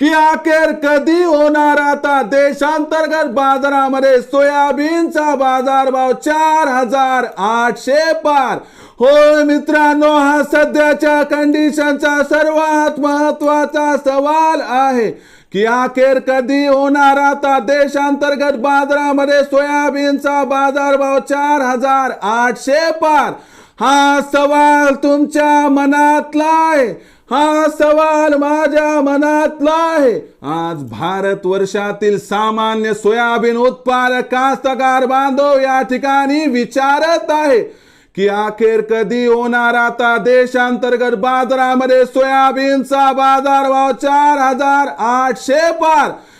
की अखेर कधी होणार आता देशांतर्गत बाजारामध्ये सोयाबीनचा बाजारभाव चार हजार आठशे पार. होय मित्रांनो हा सध्याच्या कंडिशनचा सर्वात महत्त्वाचा सवाल आहे की अखेर कधी होणार आता देशांतर्गत बाजारामध्ये सोयाबीनचा बाजारभाव चार हजार आठशे पार. हा सवाल तुमच्या मनातला आहे हा सवाल माझ्या मनातला आहे आज भारत वर्षातील सामान्य सोयाबीन उत्पादक कास्तकार बांधव या ठिकाणी विचारत आहे की अखेर कधी होणार आता देशांतर्गत बाजारामध्ये सोयाबीनचा बाजारभाव चार हजार आठशे पार?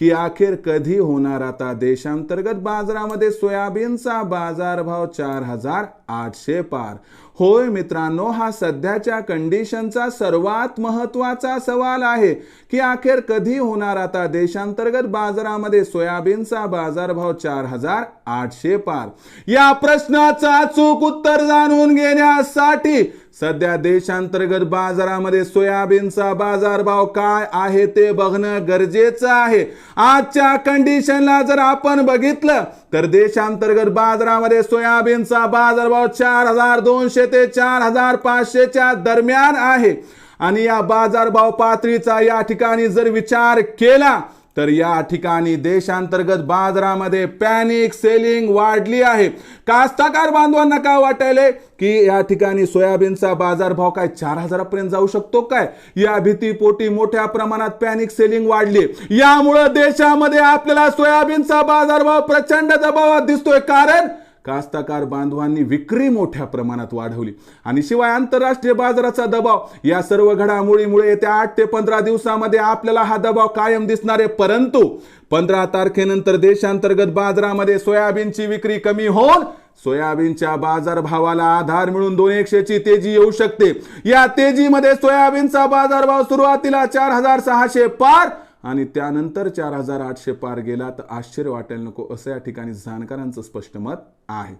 की अखेर कधी होणार आता देशांतर्गत बाजारामध्ये सोयाबीनचा बाजारभाव चार हजार आठशे पार? होय मित्रांनो हा सध्याच्या कंडिशनचा सर्वात महत्त्वाचा सवाल आहे की अखेर कधी होणार आता देशांतर्गत बाजारामध्ये सोयाबीनचा बाजारभाव चार हजार आठशे पार. या प्रश्नाचा अचूक उत्तर जाणून घेण्यासाठी सध्या देशांतर्गत बाजारामध्ये सोयाबीनचा बाजारभाव काय आहे ते बघणं गरजेचं आहे. आजच्या कंडिशनला जर आपण बघितलं तर देशांतर्गत बाजारामध्ये सोयाबीनचा बाजारभाव चार हजार दोनशे ते चार हजार पाचशेच्या दरम्यान आहे. आणि या बाजारभाव पातळीचा या ठिकाणी जर विचार केला तर या ठिकाणी देशांतर्गत बाजारामध्ये पॅनिक सेलिंग वाढली आहे. कास्तकार बांधवांना काय वाटायलंय की या ठिकाणी सोयाबीनचा बाजारभाव काय चार हजारापर्यंत जाऊ शकतो काय? या भीतीपोटी मोठ्या प्रमाणात पॅनिक सेलिंग वाढली. यामुळं देशामध्ये आपल्याला सोयाबीनचा बाजारभाव प्रचंड दबावात दिसतोय. कारण कास्ताकार बांधवांनी विक्री मोठ्या प्रमाणात वाढवली. आणि शिवाय आंतरराष्ट्रीय बाजाराचा दबाव या सर्व घडामोडीमुळे येत्या आठ ते पंधरा दिवसामध्ये आपल्याला हा दबाव कायम दिसणार आहे. परंतु पंधरा तारखेनंतर देशांतर्गत बाजारामध्ये सोयाबीनची विक्री कमी होऊन सोयाबीनच्या बाजारभावाला आधार मिळून दोन एकशेची तेजी येऊ शकते. या तेजीमध्ये सोयाबीनचा बाजारभाव सुरुवातीला चार हजार सहाशे पार आणि त्यानंतर चार हजार आठशे पार गेला तर आश्चर्य वाटायला नको. असं या ठिकाणी जाणकारांचं स्पष्ट मत आहे.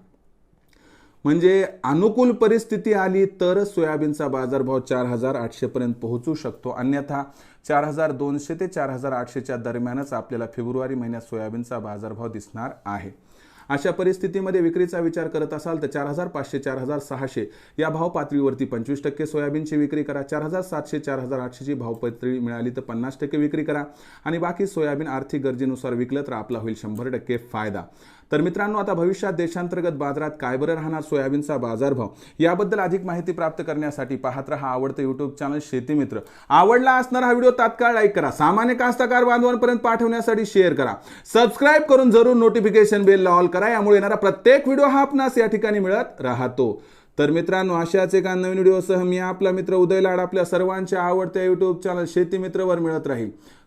म्हणजे अनुकूल परिस्थिती आली तरच सोयाबीनचा बाजारभाव चार हजार आठशेपर्यंत पोहोचू शकतो. अन्यथा चार हजार दोनशे ते चार हजार आठशेच्या दरम्यानच आपल्याला फेब्रुवारी महिन्यात सोयाबीनचा बाजारभाव दिसणार आहे. अशा परिस्थितीमध्ये विक्रीचा विचार करत असाल तर चार हजार पाचशे चार हजार सहाशे या भाव पातळीवरती पंचवीस टक्के सोयाबीनची विक्री करा. चार हजार सातशे चार हजार आठशेची भाव पातळी मिळाली तर पन्नास टक्के विक्री करा. आणि बाकी सोयाबीन आर्थिक गरजेनुसार विकलं तर आपला होईल शंभर टक्के फायदा. तर मित्रांनो आता भविष्यात देशांतर्गत बाजारात काय बरं राहणार? सोयाबीनचा बाजारभाव याबद्दल अधिक माहिती प्राप्त करण्यासाठी पाहत रहा आवडतं युट्यूब चॅनल शेती मित्र. आवडला असणार हा व्हिडिओ तात्काळ लाईक करा. सामान्य कास्तकार बांधवांपर्यंत पाठवण्यासाठी शेअर करा. सबस्क्राईब करून जरूर नोटिफिकेशन बेलला ऑल करा. यामुळे येणारा प्रत्येक व्हिडिओ हा आपणास या ठिकाणी मिळत राहतो. तर मित्रांनो अशाच एका नवीन व्हिडिओसह मी आपला मित्र उदय लाड आपल्या सर्वांच्या आवडत्या युट्यूब चॅनल शेती मित्रवर मिळत राहील.